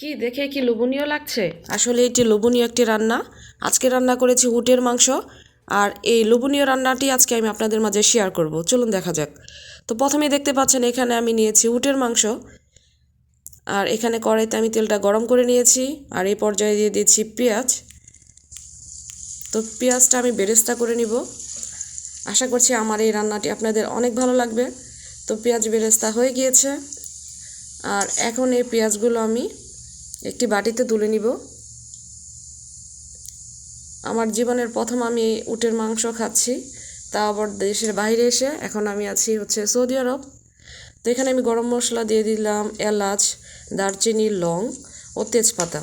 কি দেখে কি লোভনীয় লাগছে? আসলে এটি লোভনীয় একটি রান্না। আজকে রান্না করেছি উটের মাংস। আর এই লোভনীয় রান্নাটি আজকে আমি আপনাদের মাঝে শেয়ার করব। চলুন দেখা যাক। তো প্রথমেই দেখতে পাচ্ছেন, এখানে আমি নিয়েছি উটের মাংস। আর এখানে কড়াইতে আমি তেলটা গরম করে নিয়েছি। আর এই পর্যায়ে দিয়ে দিয়েছি পেঁয়াজ। তো পেঁয়াজটা আমি বেরেস্তা করে নিব। আশা করছি আমার এই রান্নাটি আপনাদের অনেক ভালো লাগবে। তো পেঁয়াজ বেরেস্তা হয়ে গিয়েছে। আর এখন এই পেঁয়াজগুলো আমি একটি বাটিতে তুলে নিব। আমার জীবনের প্রথম আমি উটের মাংস খাচ্ছি, তা আবার দেশের বাইরে এসে এখন আমি আছি হচ্ছে সৌদি আরব। তো এখানে আমি গরম মশলা দিয়ে দিলাম এলাচ, দারচিনি, লং ও তেজপাতা।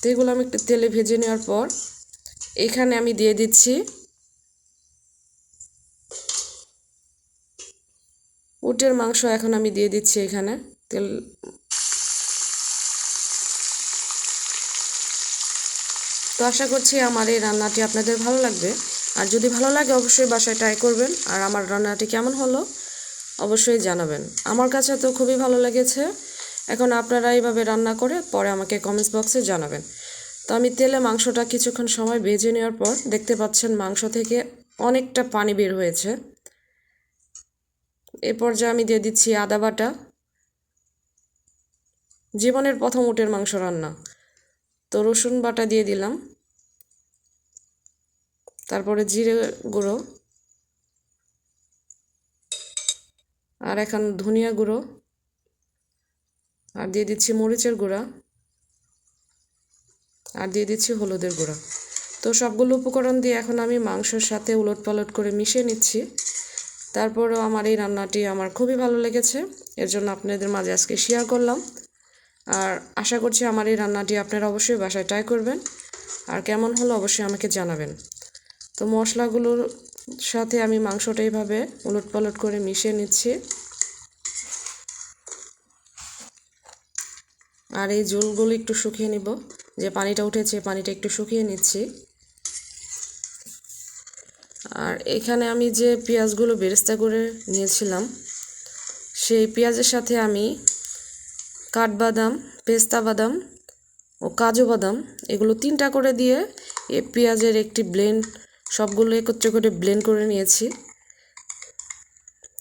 তো এগুলো আমি একটু তেলে ভেজে নেওয়ার পর এখানে আমি দিয়ে দিচ্ছি উটের মাংস এখন আমি দিয়ে দিচ্ছি এখানে তেল তো আশা করছি আমার এই রান্নাটি আপনাদের ভালো লাগবে। আর যদি ভালো লাগে, অবশ্যই বাসায় ট্রাই করবেন। আর আমার রান্নাটি কেমন হলো, অবশ্যই জানাবেন। আমার কাছে তো খুবই ভালো লেগেছে। এখন আপনারা এইভাবে রান্না করে পরে আমাকে কমেন্টস বক্সে জানাবেন। তো আমি তেলে মাংসটা কিছুক্ষণ সময় ভেজে নেওয়ার পর দেখতে পাচ্ছেন মাংস থেকে অনেকটা পানি বের হয়েছে। এ পর্যায়ে আমি দিয়ে দিচ্ছি আদা বাটা। জীবনের প্রথম উটের মাংস রান্না। তো রসুন বাটা দিয়ে দিলাম। তারপরে জিরে গুঁড়ো। আর এখন ধনিয়া গুঁড়ো। আর দিয়ে দিচ্ছি মরিচের গুঁড়া। আর দিয়ে দিচ্ছি হলুদের গুঁড়া। তো সবগুলো উপকরণ দিয়ে এখন আমি মাংসের সাথে উলট পালট করে মিশিয়ে নিচ্ছি। তারপরেও আমার এই রান্নাটি আমার খুবই ভালো লেগেছে। এর জন্য আপনাদের মাঝে আজকে শেয়ার করলাম। আর আশা করছি আমার এই রান্নাটি আপনারা অবশ্যই বাসায় ট্রাই করবেন। আর কেমন হলো অবশ্যই আমাকে জানাবেন। তো মশলাগুলোর সাথে আমি মাংসটা এইভাবে উলট পালট করে মিশিয়ে নিচ্ছি। আর এই জলগুলো একটু শুকিয়ে নিব। যে পানিটা উঠেছে পানিটা একটু শুকিয়ে নিচ্ছি। আর এখানে আমি যে পেঁয়াজগুলো বেরেস্তা করে নিয়েছিলাম, সেই পেঁয়াজের সাথে আমি কাঠবাদাম, পেস্তা বাদাম ও কাজু বাদাম, এগুলো তিনটা করে দিয়ে এই পেঁয়াজের একটি ব্লেন্ড সবগুলো একত্রে করে ব্লেন্ড করে নিয়েছি।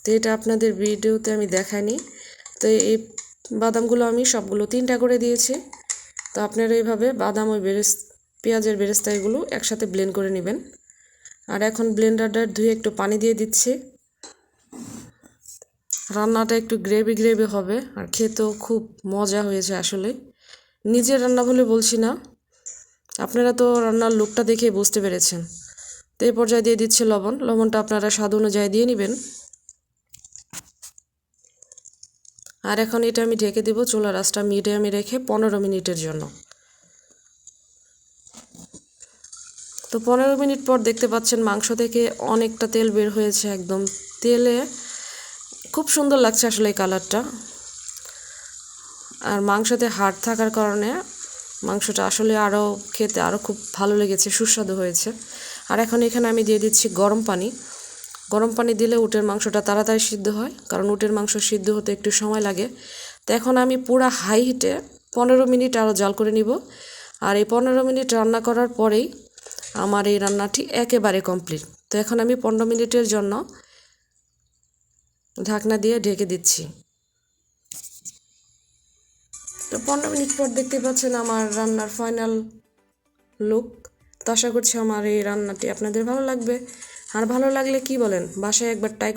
তো এটা আপনাদের ভিডিওতে আমি দেখাইনি। তো এই বাদামগুলো আমি সবগুলো তিনটা করে দিয়েছি। তো আপনারা এইভাবে বাদাম ওই বেরেস, পেঁয়াজের বেরেস্তা এগুলো একসাথে ব্লেন্ড করে নেবেন। আর এখন ব্লেন্ডারটা ধুয়ে একটু পানি দিয়ে দিচ্ছি। রান্নাটা একটু গ্রেভি গ্রেভি হবে। আর খেতেও খুব মজা হয়েছে আসলে। নিজের রান্না বলে বলছি না। আপনারা তো রান্নার লুকটা দেখে বুঝতে পেরেছেন। তো এই পর্যায়ে দিয়ে দিচ্ছে লবণ। লবণটা আপনারা স্বাদ অনুযায়ী দিয়ে নেবেন। আর এখন এটা আমি ঢেকে দিব চুলা রাসটা মিডিয়ামে রেখে পনেরো মিনিটের জন্য। তো পনেরো মিনিট পর দেখতে পাচ্ছেন মাংস থেকে অনেকটা তেল বের হয়েছে একদম। তেলে খুব সুন্দর লাগছে আসলে এই কালারটা। আর মাংসতে হাড় থাকার কারণে মাংসটা আসলে আরও খেতে আরও খুব ভালো লেগেছে, সুস্বাদু হয়েছে। আর এখন এখানে আমি দিয়ে দিচ্ছি গরম পানি। গরম পানি দিলে উটের মাংসটা তাড়াতাড়ি সিদ্ধ হয়, কারণ উটের মাংস সিদ্ধ হতে একটু সময় লাগে। তো এখন আমি পুরো হাই হিটে পনেরো মিনিট আরও জাল করে নিব। আর এই পনেরো মিনিট রান্না করার পরেই আমার এই রান্নাটি একেবারে কমপ্লিট। তো এখন আমি পনেরো মিনিটের জন্য ঢাকনা দিয়ে ঢেকে দিচ্ছি। তো পনেরো মিনিট পর দেখতে পাচ্ছেন আমার রান্নার ফাইনাল লুক। তো আশা করছি আমার এই রান্নাটি আপনাদের ভালো লাগবে। আর ভালো লাগলে কি বলেন? বাসায় একবার ট্রাই